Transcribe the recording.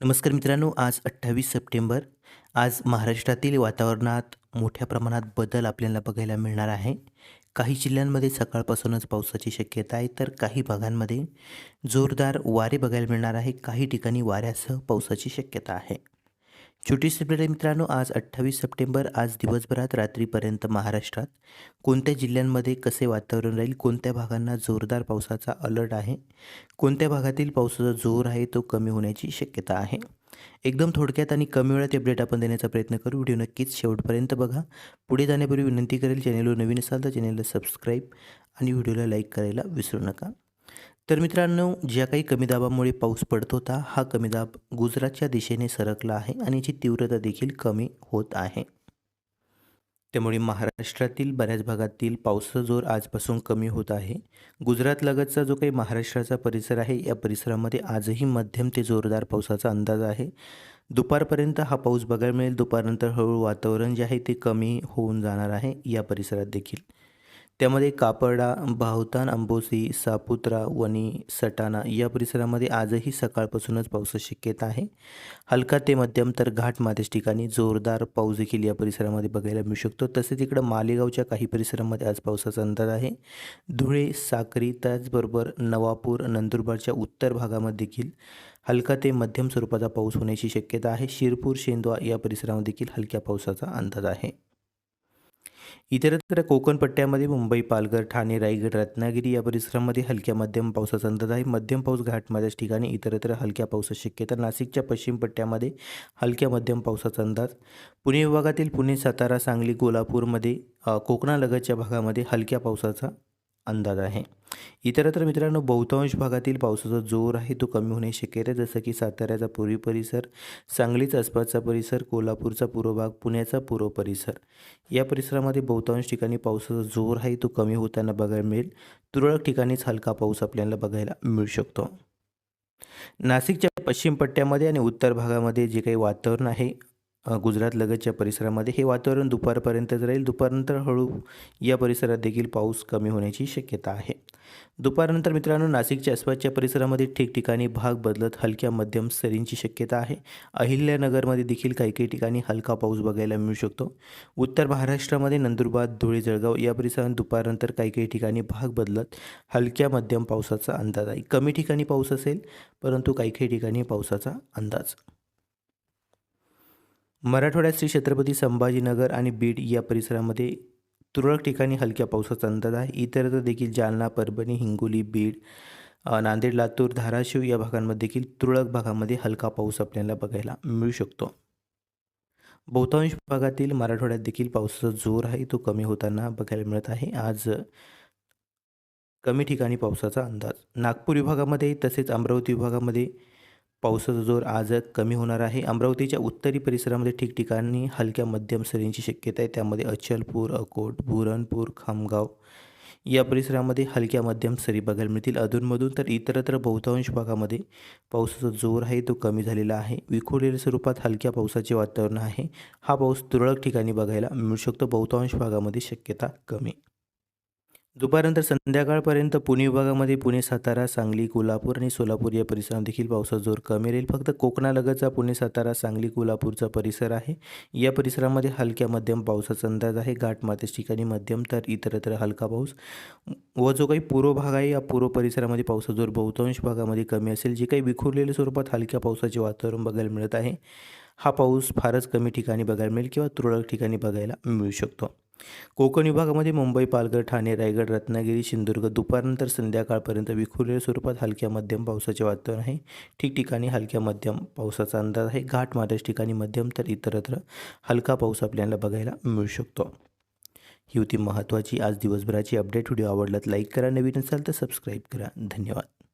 नमस्कार मित्रांनो आज अठ्ठावीस सप्टेंबर. आज महाराष्ट्रातील वातावरणात मोठ्या प्रमाणात बदल आपल्याला बघायला मिळणार आहे. काही जिल्ह्यांमध्ये सकाळपासूनच पावसाची शक्यता आहे तर काही भागांमध्ये जोरदार वारे बघायला मिळणार आहे. काही ठिकाणी वाऱ्यासह पावसाची शक्यता आहे. छोटी अपडेट मित्रांनो आज अठ्ठावीस सप्टेंबर आज दिवसभरात रात्रीपर्यंत महाराष्ट्रात कोणत्या जिल्ह्यांमध्ये कसे वातावरण राहील कोणत्या भागांना जोरदार पावसाचा अलर्ट आहे कोणत्या भागातील पावसाचा जोर आहे तो कमी होण्याची शक्यता आहे. एकदम थोडक्यात आणि कमी वेळात अपडेट आपण देण्याचा प्रयत्न करू. व्हिडिओ नक्कीच शेवटपर्यंत बघा. पुढे जाण्यापूर्वी विनंती करेल चॅनेलवर नवीन असाल तर चॅनेलला सबस्क्राईब आणि व्हिडिओला लाईक करायला विसरू नका. तर मित्रांनो ज्या काही कमी दाबामुळे पाऊस पडत होता हा कमी दाब गुजरातच्या दिशेने सरकला आहे आणि याची तीव्रता देखील कमी होत आहे. त्यामुळे महाराष्ट्रातील बऱ्याच भागातील पावसाचा जोर आजपासून कमी होत आहे. गुजरातलगतचा जो काही महाराष्ट्राचा परिसर आहे या परिसरामध्ये आजही मध्यम ते जोरदार पावसाचा अंदाज आहे. दुपारपर्यंत हा पाऊस बघायला मिळेल. दुपारनंतर हळूहळू वातावरण जे आहे ते कमी होऊन जाणार आहे या परिसरात देखील. त्यामध्ये कापडा भावतान अंबोसी सापुत्रा वणी सटाणा या परिसरामध्ये आजही सकाळपासूनच पावसाची शक्यता आहे. हलका ते मध्यम तर घाट मातेच ठिकाणी जोरदार पाऊस देखील या परिसरामध्ये बघायला मिळू शकतो. तसेच इकडं मालेगावच्या काही परिसरामध्ये आज पावसाचा अंदाज आहे. धुळे साक्री त्याचबरोबर नवापूर नंदुरबारच्या उत्तर भागामध्ये देखील हलका ते मध्यम स्वरूपाचा पाऊस होण्याची शक्यता आहे. शिरपूर शेंदवा या परिसरामध्ये देखील हलक्या पावसाचा अंदाज आहे. इतरत्र कोकण पट्ट्यामध्ये मुंबई पालघर ठाणे रायगड रत्नागिरी या परिसरामध्ये हलक्या मध्यम पावसाचा अंदाज आहे. मध्यम पाऊस घाटमाऱ्याच ठिकाणी इतरत्र हलक्या पावसाची शक्यता. नाशिकच्या पश्चिम पट्ट्यामध्ये हलक्या मध्यम पावसाचा अंदाज. पुणे विभागातील पुणे सातारा सांगली कोल्हापूरमध्ये कोकणालगतच्या भागामध्ये हलक्या पावसाचा अंदाज आहे. इतरत्र मित्रांनो बहुतांश भागातील पावसाचा जोर आहे तो कमी होण्याची शक्यता. आहे जसं की साताऱ्याचा पूर्वी परिसर सांगलीच आसपासचा परिसर कोल्हापूरचा पूर्व भाग पुण्याचा पूर्व परिसर. या परिसरामध्ये बहुतांश ठिकाणी पावसाचा जोर आहे तो कमी होताना बघायला मिळेल. तुरळक ठिकाणीच हलका पाऊस आपल्याला बघायला मिळू शकतो. नाशिकच्या पश्चिम पट्ट्यामध्ये आणि उत्तर भागामध्ये जे काही वातावरण आहे गुजरात लगतच्या परिसरामध्ये. हे वातावरण दुपारपर्यंतच राहील. दुपारनंतर हळू या परिसरात देखील पाऊस कमी होण्याची शक्यता आहे. दुपारनंतर मित्रांनो नाशिकच्या आसपासच्या परिसरामध्ये ठिकठिकाणी भाग बदलत हलक्या मध्यम सरींची शक्यता आहे. अहिल्यानगरमध्ये देखील काही काही ठिकाणी हलका पाऊस बघायला मिळू शकतो. उत्तर महाराष्ट्रामध्ये नंदुरबार धुळे जळगाव या परिसरात दुपारनंतर काही काही ठिकाणी भाग बदलत हलक्या मध्यम पावसाचा अंदाज आहे. कमी ठिकाणी पाऊस असेल परंतु काही काही ठिकाणी पावसाचा अंदाज. मराठवाड्यात श्री छत्रपती संभाजीनगर आणि बीड या परिसरामध्ये तुरळक ठिकाणी हलक्या पावसाचा अंदाज आहे. इतरत्र देखील जालना परभणी हिंगोली बीड नांदेड लातूर धाराशिव या भागांमध्ये देखील तुरळक भागामध्ये हलका पाऊस आपल्याला बघायला मिळू शकतो. बहुतांश भागातील मराठवाड्यात देखील पावसाचा जोर आहे. तो कमी होताना बघायला मिळत आहे. आज कमी ठिकाणी पावसाचा अंदाज. नागपूर विभागामध्ये तसेच अमरावती विभागामध्ये पावसाचा जोर आज कमी होणार आहे. अमरावतीच्या उत्तरी परिसरामध्ये ठिकठिकाणी हलक्या मध्यम सरींची शक्यता आहे. त्यामध्ये अचलपूर अकोट बुरणपूर खामगाव या परिसरामध्ये हलक्या मध्यम सरी बघायला मिळतील. अधूनमधून तर इतरत्र बहुतांश भागामध्ये पावसाचा जोर आहे. तो कमी झालेला आहे. विखुरलेल्या स्वरूपात हलक्या पावसाचे वातावरण आहे. हा पाऊस तुरळक ठिकाणी बघायला मिळू शकतो. बहुतांश भागामध्ये शक्यता कमी. दुपारनंतर संध्याकाळपर्यंत पुणे विभागामध्ये पुणे सातारा सांगली कोल्हापूर आणि सोलापूर या परिसरात देखील पावसाचा जोर कमी राहील. फक्त कोकणालगतचा पुणे सातारा सांगली कोल्हापूरचा परिसर आहे. या परिसरामध्ये हलक्या मध्यम पावसाचा अंदाज आहे. घाटमातेच ठिकाणी मध्यम तर इतरत्र हलका पाऊस. व जो काही पूर्व भाग आहे या पूर्व परिसरामध्ये पावसाचा जोर बहुतांश भागामध्ये कमी असेल. जे काही विखुरलेल्या स्वरूपात हलक्या पावसाचे वातावरण बघायला मिळत आहे. हा पाऊस फारच कमी ठिकाणी बघायला मिळेल किंवा तुरळक ठिकाणी बघायला मिळू शकतो. कोकण विभागामध्ये मुंबई पालघर ठाणे रायगड रत्नागिरी सिंधुदुर्ग दुपारनंतर संध्याकाळपर्यंत विखुरलेल्या स्वरूपात हलक्या मध्यम पावसाचे वातावरण आहे. ठिकठिकाणी हलक्या मध्यम पावसाचा अंदाज आहे. घाट मार्च ठिकाणी मध्यम तर इतरत्र हलका पाऊस आपल्याला बघायला मिळू शकतो. ही होती महत्त्वाची आज दिवसभराची अपडेट. व्हिडिओ आवडलात लाईक करा. नवीन असाल तर सबस्क्राईब करा. धन्यवाद.